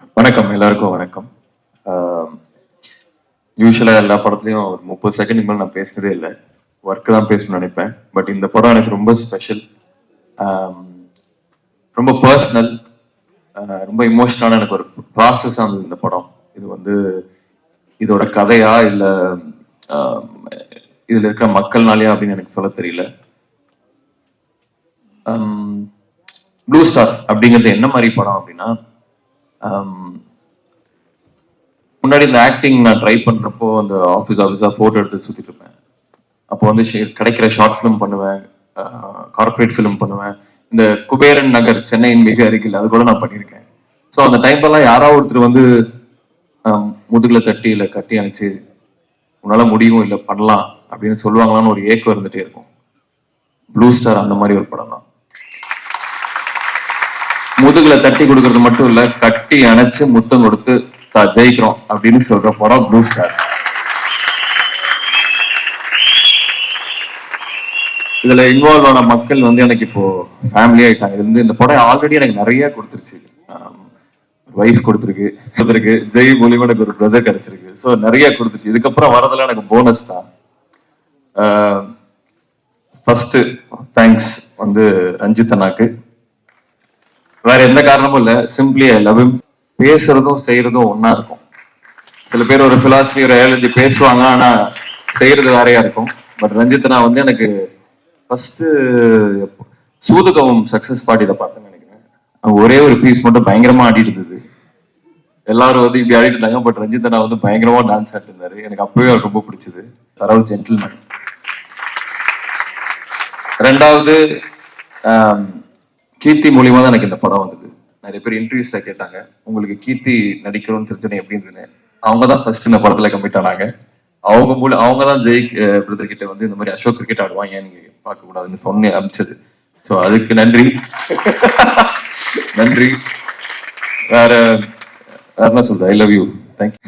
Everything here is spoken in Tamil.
வணக்கம் எல்லாருக்கும் வணக்கம். யூஸ்வலாக எல்லா படத்துலையும் ஒரு முப்பது செகண்ட் இனிமேல் நான் பேசினதே இல்லை. ஒர்க்கு தான் பேசணும்னு நினைப்பேன். பட் இந்த படம் எனக்கு ரொம்ப ஸ்பெஷல் ரொம்ப பர்சனல் ரொம்ப இமோஷனலான எனக்கு ஒரு ப்ராசஸ் ஆனது இந்த படம். இது வந்து இதோட கதையா இல்லை இதில் இருக்கிற மக்கள்னாலயா அப்படின்னு எனக்கு சொல்ல தெரியல. ப்ளூ ஸ்டார் அப்படிங்கிறது என்ன மாதிரி படம் அப்படின்னா Um, முன்னாடி இந்த ஆக்டிங் நான் ட்ரை பண்றப்போ அந்த ஆஃபீஸ் ஆஃபீஸா போட்டோ எடுத்து சுத்திட்டு இருப்பேன். அப்போ வந்து கிடைக்கிற ஷார்ட் ஃபிலிம் பண்ணுவேன். கார்ப்பரேட் ஃபிலிம் பண்ணுவேன். இந்த குபேரன் நகர் சென்னையின் மிக அருகில் அது கூட நான் பண்ணியிருக்கேன். ஸோ அந்த டைம்லலாம் யாராவது ஒருத்தர் வந்து முதுகில் தட்டி இல்லை கட்டி அணைச்சு உன்னால முடியும் இல்லை பண்ணலாம் அப்படின்னு சொல்லுவாங்களான்னு ஒரு ஏக்கம் இருந்துட்டே இருக்கும். ப்ளூ ஸ்டார் அந்த மாதிரி ஒரு படம் தான் முதுகுல தட்டி கொடுக்கறது மட்டும் இல்ல கட்டி அணைச்சு முத்தம் கொடுத்து ஜெயிக்கிறோம் அப்படின்னு சொல்ற படம் ப்ளூ ஸ்டார் இதுல இன்வால்வ் ஆன மக்கள் வந்து எனக்கு இப்போ ஃபேமிலி ஆயிட்டாங்க இது வந்து இந்த படம் ஆல்ரெடி எனக்கு நிறைய கொடுத்துருச்சு. ஒய்ஃப் கொடுத்துருக்கு கொடுத்துருக்கு. ஜெய் மூலியமா எனக்கு ஒரு பிரதர் கிடைச்சிருக்கு. ஸோ நிறைய கொடுத்துருச்சு. இதுக்கப்புறம் வரதெல்லாம் எனக்கு போனஸ் தான். ஃபர்ஸ்ட் தேங்க்ஸ் வந்து ரஞ்சித் அண்ணாக்கு. வேற எந்த காரணமும் இல்ல. சிம்பிளி ஐ லவ் பேசுறதும் செய்யறதும் ஒன்னா இருக்கும். சில பேர் ஒரு பிலாசபி ஒரு ஐயாலஜி பேசுவாங்க ஆனா செய்யறது வேறையா இருக்கும். பட் ரஞ்சித்னா வந்து எனக்கு ஃபர்ஸ்ட் சூதுகவும் சக்சஸ் பார்ட்டியில பார்த்தேன்னு நினைக்கிறேன். ஒரே ஒரு பீஸ் மட்டும் பயங்கரமா ஆடிட்டு இருந்தது. எல்லாரும் வந்து இப்படி ஆடிட்டு இருந்தாங்க பட் ரஞ்சித்னா வந்து பயங்கரமா டான்ஸ் ஆடிட்டு இருந்தாரு. எனக்கு அப்பவே ரொம்ப பிடிச்சது. தரவு ஜென்டில்மேன் ரெண்டாவது கீர்த்தி மூலியமா தான் எனக்கு இந்த படம் வந்தது. நிறைய பேர் இன்டர்வியூஸ்ல கேட்டாங்க உங்களுக்கு கீர்த்தி நடிக்கணும்னு தெரிஞ்சனே எப்படி இருந்தது அவங்க தான் ஃபர்ஸ்ட் இந்த படத்துல கம்மிட் ஆனாங்க. அவங்க மூலம் அவங்க தான் ஜெய் பிரதர் கிட்ட வந்து இந்த மாதிரி அசோக் கிரிக்கெட் ஆடுவாங்க ஏன் நீங்க பார்க்க கூடாதுன்னு சொன்னே அமிச்சது. ஸோ அதுக்கு நன்றி. நன்றி. வேற வேற என்ன சொல்றது ஐ லவ் யூ தேங்க்யூ